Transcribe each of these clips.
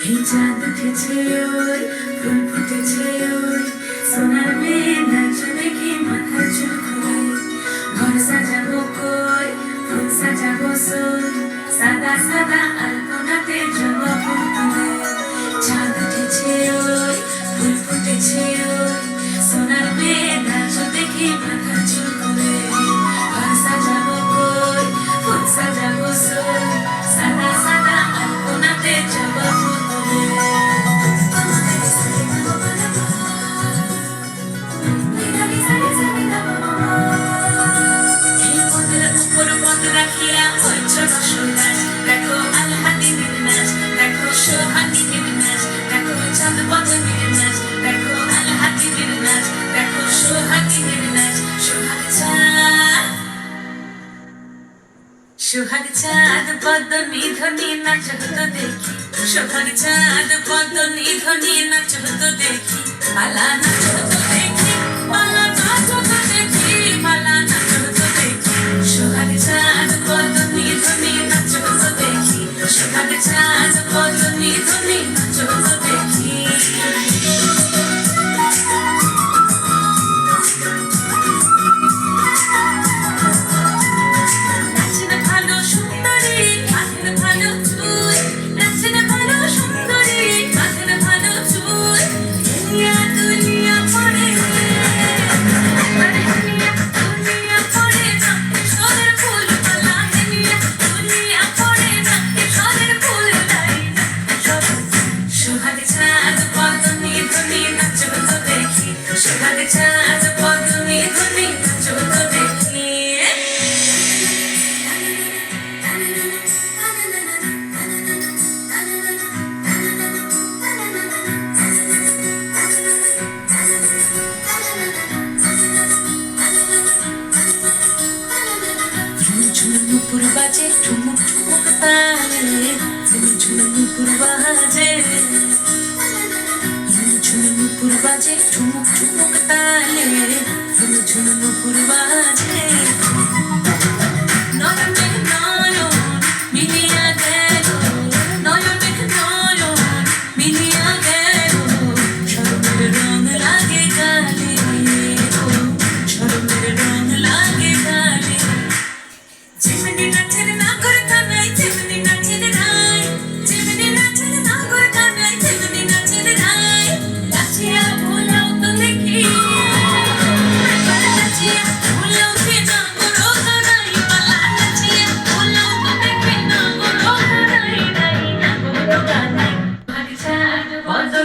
এই চাঁদ উঠেছে ওই ফুল ফুটেছে ওই সোনার মেয়ে নাচ দেখি মাথা চুল খুলে ঘর সাজাবো কই ফুল সাজাবো সই সাদা সাদা সোহাগ চাঁদ, পদ্ম নিধনি নাচ হতো দেখি। সোহাগ চাঁদ, পদ্ম নিধনি নাচ হতো দেখি। পালা নাচ হতো দেখি পালা নাচ হতো দেখি পালা নাচ হতো দেখি। সোহাগ চাঁদ, পদ্ম নিধনি নাচ হতো দেখি। সোহাগ চাঁদ, পদ্ম নিধনি ঝুমঝুমুপুর বাজে ঠুমুক ঠুমুক তালে ঝুমঝুমুপুর বাজে। ঝুমঝুমুপুর বাজে ঠুমুক ঠুমুক তালে ঝুমঝুমুপুর বাজে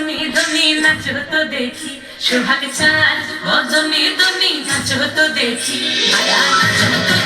বদনি ধনি নাচ তো দেখি। সোহাগ চাঁদ বদনি ধনি নাচ তো দেখি। মায়া নাচ তো দেখি